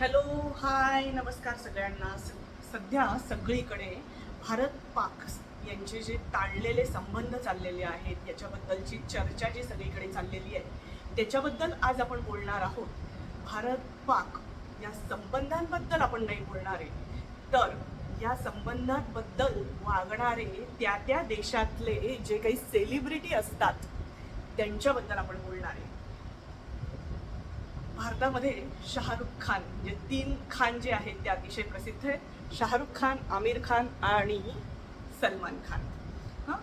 Hello hi नमस्कार सगळ्यांना. स- सध्या सगळीकडे भारत पाक यांचे जे ताणलेले संबंध चाललेले आहेत याच्याबद्दलची चर्चा जी सगळीकडे चाललेली आहे त्याच्याबद्दल आज आपण बोलणार आहोत. भारत पाक या संबंधांबद्दल आपण नाही बोलणार आहे तर या संबंधांबद्दल वागणारे त्या त्या देशातले जे काही सेलिब्रिटी असतात त्यांच्याबद्दल आपण बोलणार आहे. भारतामध्ये शाहरुख खान म्हणजे तीन खान जे आहेत ते अतिशय प्रसिद्ध आहेत. शाहरुख खान आमिर खान आणि सलमान खान. हां?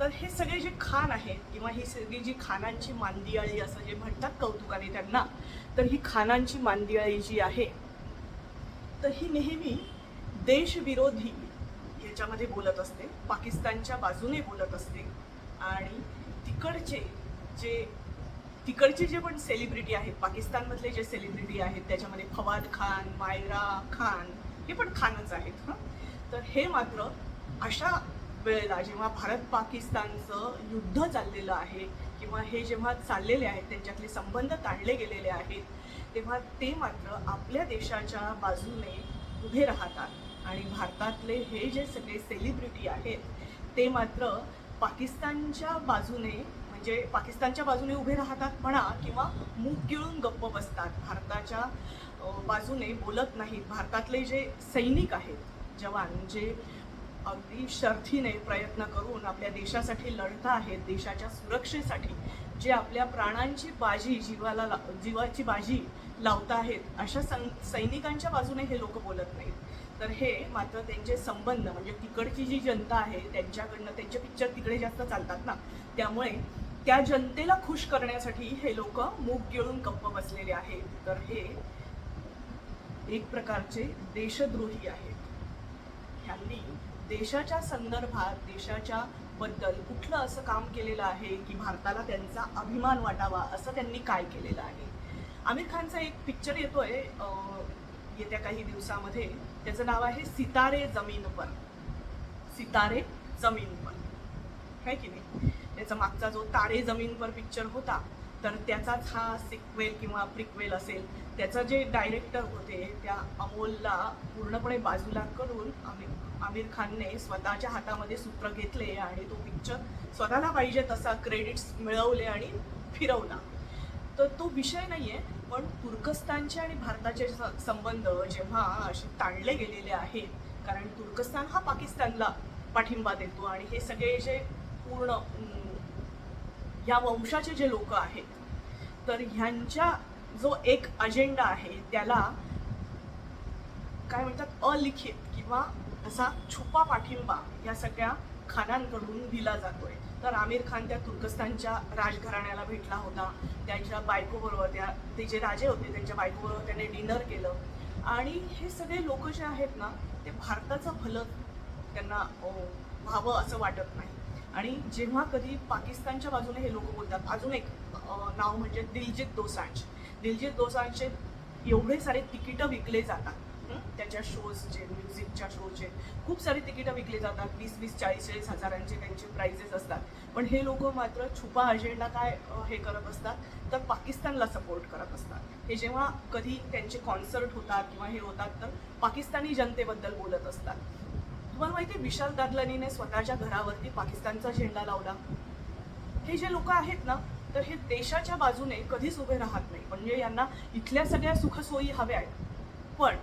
तर हे सगळे जे खान आहेत किंवा ही सगळी जी खानांची मांदियाळी असं जे म्हणतात कौतुकाने त्यांना तर ही खानांची मांदियाळी जी आहे तर ही नेहमी देशविरोधी याच्यामध्ये बोलत असते पाकिस्तानच्या बाजूने बोलत असते. आणि तिकडचे जे तिकडचे जे पण सेलिब्रिटी आहेत पाकिस्तानमधले जे सेलिब्रिटी आहेत त्याच्यामध्ये फवाद खान मायरा खान हे पण खानच आहेत हं. तर हे मात्र अशा वेळेला जेव्हा भारत पाकिस्तानचं युद्ध चाललेलं आहे किंवा हे जेव्हा चाललेले आहेत त्यांच्यातले संबंध ताणले गेलेले आहेत तेव्हा ते मात्र आपल्या देशाच्या बाजूने उभे राहतात. आणि भारतातले हे जे सगळे सेलिब्रिटी आहेत ते मात्र पाकिस्तानच्या बाजूने जे पाकिस्तानच्या बाजूने उभे राहतात म्हणा किंवा मूग गिळून गप्प बसतात. भारताच्या बाजूने बोलत नाहीत. भारतातले जे सैनिक आहेत जवान जे अगदी शर्थीने प्रयत्न करून आपल्या देशासाठी लढत आहेत देशाच्या सुरक्षेसाठी जे आपल्या प्राणांची बाजी जीवाला ला- जीवाची बाजी लावत आहेत अशा सं सैनिकांच्या बाजूने हे लोक बोलत नाहीत. तर हे मात्र त्यांचे संबंध म्हणजे तिकडची जी जनता आहे त्यांच्याकडनं त्यांचे पिक्चर तिकडे जास्त चालतात ना. त्यामुळे त्या जनतेला खुश करण्यासाठी हे लोक मूग गिळून गप्प बसलेले आहेत. तर हे एक प्रकारचे देशद्रोही आहेत. ह्यांनी देशाच्या संदर्भात देशाच्या बद्दल कुठलं असं काम केलेलं आहे की भारताला त्यांचा अभिमान वाटावा असं त्यांनी काय केलेलं आहे? आमिर खानचा एक पिक्चर येतोय येत्या काही दिवसामध्ये. त्याचं नाव आहे सितारे जमीन पर. सितारे जमीन पर. है की नाही? त्याचा मागचा जो तारे जमीन पर पिक्चर होता तर त्याचाच हा सिक्वेल किंवा प्रिक्वेल असेल. त्याचा जे डायरेक्टर होते त्या अमोलला पूर्णपणे बाजूला करून आमिर आमिर खानने स्वतःच्या हातामध्ये सूत्र घेतले आणि तो पिक्चर स्वतःला पाहिजे तसा क्रेडिट्स मिळवले आणि फिरवला. तर तो विषय नाहीये पण तुर्कस्तानचे आणि भारताचे संबंध जेव्हा असे ताणले गेलेले आहेत कारण तुर्कस्तान हा पाकिस्तानला पाठिंबा देतो आणि हे सगळे जे पूर्ण या वंशाचे जे लोक आहेत तर ह्यांच्या जो एक अजेंडा आहे त्याला काय म्हणतात अलिखित किंवा असा छुपा पाठिंबा या सगळ्या खानांकडून दिला जातोय. तर आमिर खान त्या तुर्कस्तानच्या राजघराण्याला भेटला होता. त्यांच्या बायकोबरोबर त्या ते जे राजे होते त्यांच्या बायकोबरोबर त्याने डिनर केलं. आणि हे सगळे लोक जे आहेत ना ते भारताचं भलं त्यांना व्हावं असं वाटत नाही. आणि जेव्हा कधी पाकिस्तानच्या बाजूने हे लोक बोलतात अजून एक नाव म्हणजे दिलजित दोसांज दिलजित दोसांजचे एवढे सारे तिकीटं विकले जातात त्याच्या शोजचे म्युझिकच्या शोचे खूप सारे तिकीटं विकले जातात वीस वीस चाळीस चाळीस हजारांचे त्यांचे प्राइजेस असतात. पण हे लोक मात्र छुपा अजेंडा काय हे करत असतात तर पाकिस्तानला सपोर्ट करत असतात. हे जेव्हा कधी त्यांचे कॉन्सर्ट होतात किंवा हे होतात तर पाकिस्तानी जनतेबद्दल बोलत असतात. तुम्हाला माहिती आहे विशाल दादलानीने स्वतःच्या घरावरती पाकिस्तानचा झेंडा लावला. हे जे लोक आहेत ना तर हे देशाच्या बाजूने कधीच उभे राहत नाही. म्हणजे यांना इथल्या सगळ्या सुखसोयी हव्या आहेत. पण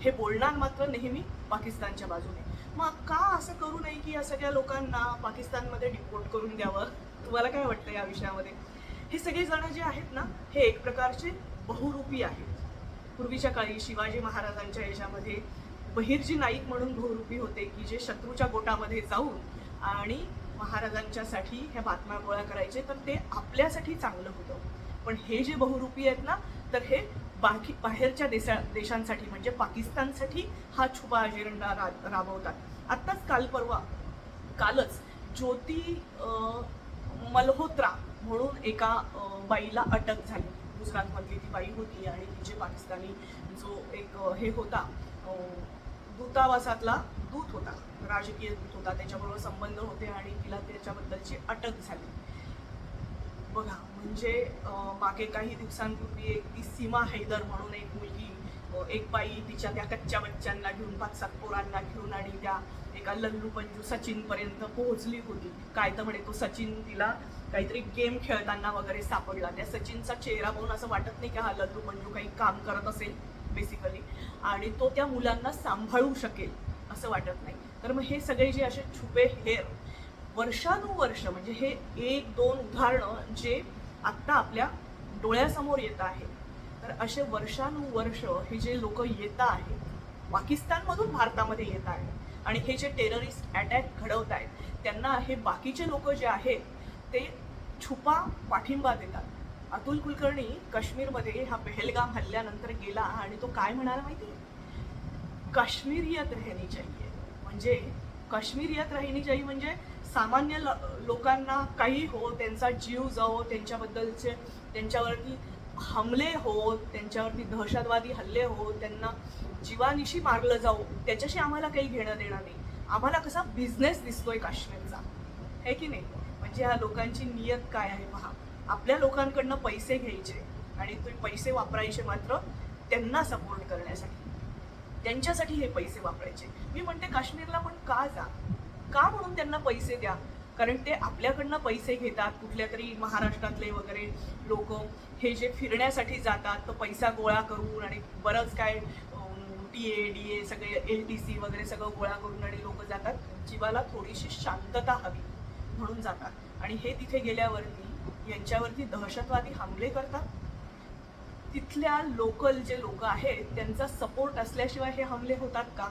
हे बोलणार मात्र नेहमी पाकिस्तानच्या बाजूने. मग का असं करू नये की या सगळ्या लोकांना पाकिस्तानमध्ये डिपोर्ट करून द्यावं? तुम्हाला काय वाटतं या विषयामध्ये? हे सगळेजण जे आहेत ना हे एक प्रकारचे बहुरूपी आहेत. पूर्वीच्या काळी शिवाजी महाराजांच्या याच्यामध्ये बहिर्जी नाईक म्हणून बहुरूपी होते की जे शत्रूच्या गोटामध्ये जाऊन आणि महाराजांच्यासाठी ह्या बातम्या गोळा करायचे तर ते आपल्यासाठी चांगलं होतं. पण हे जे बहुरूपी आहेत ना तर हे बाकी बाहेरच्या देशा देशांसाठी म्हणजे पाकिस्तानसाठी हा छुपा अजेंडा रा राबवतात. आत्ताच काल परवा कालच ज्योती मल्होत्रा म्हणून एका बाईला अटक झाली. गुजरातमधली ती बाई होती आणि तिचे पाकिस्तानी जो एक हे होता दूतावासातला दूत होता. राजकीय दूत होता. त्याच्याबरोबर संबंध होते आणि तिला त्याच्याबद्दलची अटक झाली. बघा म्हणजे मागे काही दिवसांपूर्वी एक ती सीमा हैदर म्हणून एक मुलगी एक बाई तिच्या त्या कच्च्या बच्चांना घेऊन पाच सात पोरांना घेऊन आणि त्या एका लल्लू पंजू सचिन पर्यंत पोहोचली होती. काय तर म्हणे तो सचिन तिला काहीतरी गेम खेळताना वगैरे सापडला. त्या सचिनचा चेहरा पाहून असं वाटत नाही की हा लल्लू पंजू काही काम करत असेल. बेसिकली आणि तो त्या मुलांना सांभाळू शकेल असं वाटत नाही. तर मग हे सगळे जे असे छुपे हेर वर्षानुवर्ष म्हणजे हे एक दोन उदाहरणं जे आत्ता आपल्या डोळ्यासमोर येत आहेत तर असे वर्षानुवर्ष हे जे लोक येत आहेत पाकिस्तानमधून भारतामध्ये येत आहेत आणि हे जे टेररिस्ट अटॅक घडवत आहेत त्यांना हे बाकीचे लोक जे आहेत ते छुपा पाठिंबा देतात. अतुल कुलकर्णी काश्मीरमध्ये हा पहलगाम हल्ल्यानंतर गेला आणि तो काय म्हणाला माहिती काश्मीरियत रहनी चाहिए म्हणजे काश्मीरियत रहनी चाहिए म्हणजे सामान्य लोकांना काही हो त्यांचा जीव जाओ त्यांच्याबद्दलचे त्यांच्यावरती हमले हो त्यांच्यावरती दहशतवादी हल्ले हो त्यांना जीवानिशी मारलं जाऊ त्याच्याशी आम्हाला काही घेणं देणं नाही. आम्हाला कसा बिझनेस दिसतोय काश्मीरचा. है की नाही? म्हणजे ह्या लोकांची नियत काय आहे? पहा. आपल्या लोकांकडनं पैसे घ्यायचे आणि ते पैसे वापरायचे मात्र त्यांना सपोर्ट करण्यासाठी. त्यांच्यासाठी हे पैसे वापरायचे. मी म्हणते काश्मीरला पण का जा? का म्हणून त्यांना पैसे द्या? कारण ते आपल्याकडनं पैसे घेतात कुठल्या तरी महाराष्ट्रातले वगैरे लोक. हे जे फिरण्यासाठी जातात तो पैसा गोळा करून आणि बरंच काय टी ए डी ए सगळे एल टी सी वगैरे सगळं गोळा करून आणि लोक जातात. जीवाला थोडीशी शांतता हवी म्हणून जातात. आणि हे तिथे गेल्यावरती यांच्यावरती दहशतवादी हमले करतात. तिथल्या लोकल जे लोक आहेत त्यांचा सपोर्ट असल्याशिवाय हे हमले होतात का?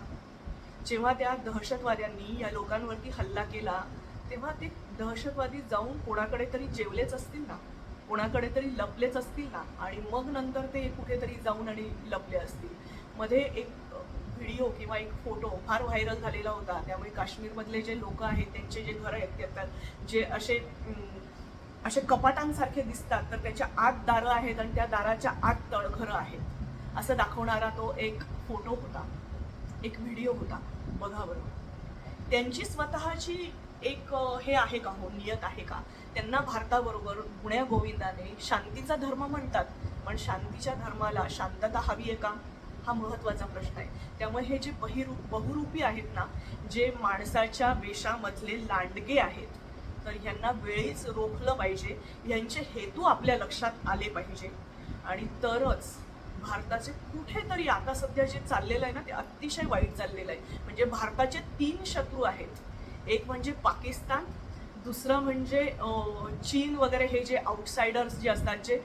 जेव्हा त्या दहशतवाद्यांनी या लोकांवरती हल्ला केला तेव्हा ते दहशतवादी जाऊन कोणाकडे तरी जेवलेच असतील ना? कोणाकडे तरी लपलेच असतील ना? आणि मग नंतर ते कुठेतरी जाऊन आणि लपले असतील. मध्ये एक व्हिडिओ किंवा एक फोटो फार व्हायरल झालेला होता. त्यामुळे काश्मीरमधले जे लोक आहेत त्यांचे जे घरं आहेत त्यात जे असे असे कपाटांसारखे दिसतात तर त्याच्या आत दारं आहेत आणि त्या दाराच्या आत तळघरं आहेत. असं दाखवणारा तो एक फोटो होता. एक व्हिडिओ होता. बघा बरोबर त्यांची स्वतःची एक हे आहे का हो? नियत आहे का? त्यांना भारताबरोबर गुण्या गोविंदाने शांतीचा धर्म म्हणतात. पण शांतीच्या धर्माला शांतता हवी आहे का? हा महत्त्वाचा प्रश्न आहे. त्यामुळे हे जे बहिरूप बहुरूपी आहेत ना जे माणसाच्या वेशामधले लांडगे आहेत तर ह्यांना वेळीच रोखलं पाहिजे. यांचे हेतू आपल्या लक्षात आले पाहिजे. आणि तरच भारताचे कुठेतरी आता सध्या जे चाललेलं आहे ना ते अतिशय वाईट चाललेलं आहे. म्हणजे भारताचे तीन शत्रू आहेत. एक म्हणजे पाकिस्तान दुसरं म्हणजे चीन वगैरे हे जे आउटसायडर्स जे असतात जे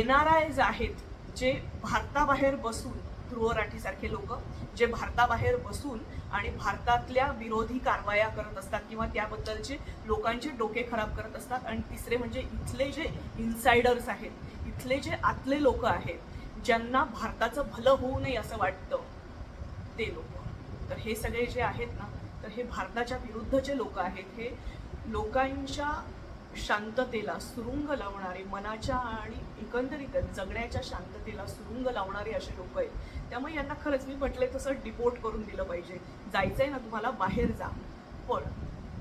एन आर आयज आहेत जे भारताबाहेर बसून ध्रुव राठीसारखे लोक जे भारताबाहेर बसून आणि भारतातल्या विरोधी कारवाया करत असतात किंवा त्याबद्दलचे लोकांचे डोके खराब करत असतात. आणि तिसरे म्हणजे इथले जे इन्सायडर्स आहेत इथले जे आतले लोक आहेत ज्यांना भारताचं भलं होऊ नये असं वाटतं ते लोक. तर हे सगळे जे आहेत ना तर हे भारताच्या विरुद्ध जे लोक आहेत. हे लोकांच्या शांततेला सुरुंग लावणारे मनाच्या आणि एकंदरीतच जगण्याच्या शांततेला सुरुंग लावणारे असे लोक आहेत. त्यामुळे यांना खरंच मी म्हटले तसं डिपोर्ट करून दिलं पाहिजे. जायचं आहे ना तुम्हाला बाहेर जा. पण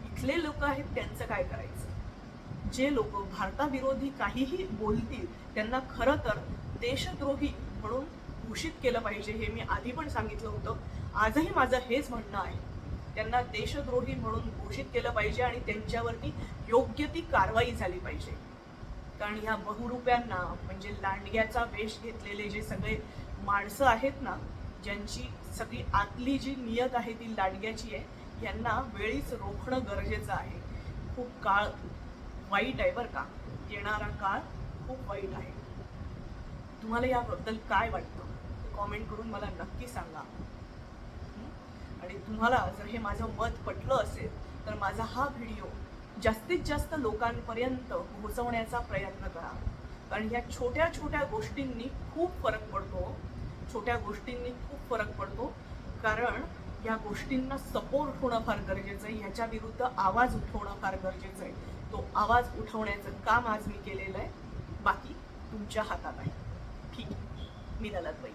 इथले लोक आहेत त्यांचं काय करायचं? जे लोक भारताविरोधी काहीही बोलतील त्यांना खरं तर देशद्रोही म्हणून घोषित केलं पाहिजे हे मी आधी पण सांगितलं होतं. आजही माझं हेच म्हणणं आहे. त्यांना देशद्रोही म्हणून घोषित केलं पाहिजे आणि त्यांच्यावरती योग्य ती कारवाई झाली पाहिजे. कारण ह्या बहुरुप्यांना म्हणजे लांडग्याचा वेश घेतलेले जे सगळे माणसं आहेत ना ज्यांची सगळी आतली जी नियत आहे ती लांडग्याची आहे यांना वेळीच रोखणं गरजेचं आहे. खूप काळ वाईट आहे बरं का. येणारा काळ खूप वाईट आहे. तुम्हाला याबद्दल काय वाटतं? कॉमेंट करून मला नक्की सांगा. आणि तुम्हाला जर हे माझं मत पटलं असेल तर माझा हा व्हिडिओ जास्तीत जास्त लोकांपर्यंत पोहोचवण्याचा प्रयत्न करा. कारण ह्या छोट्या छोट्या गोष्टींनी खूप फरक पडतो. छोट्या गोष्टींनी खूप फरक पडतो. कारण या गोष्टींना सपोर्ट होणं फार गरजेचं आहे. ह्याच्या विरुद्ध आवाज उठवणं फार गरजेचं आहे. तो आवाज उठवण्याचं काम आज मी केलेलं आहे. बाकी तुमच्या हातात आहे ठीक आहे. मी नलत बाई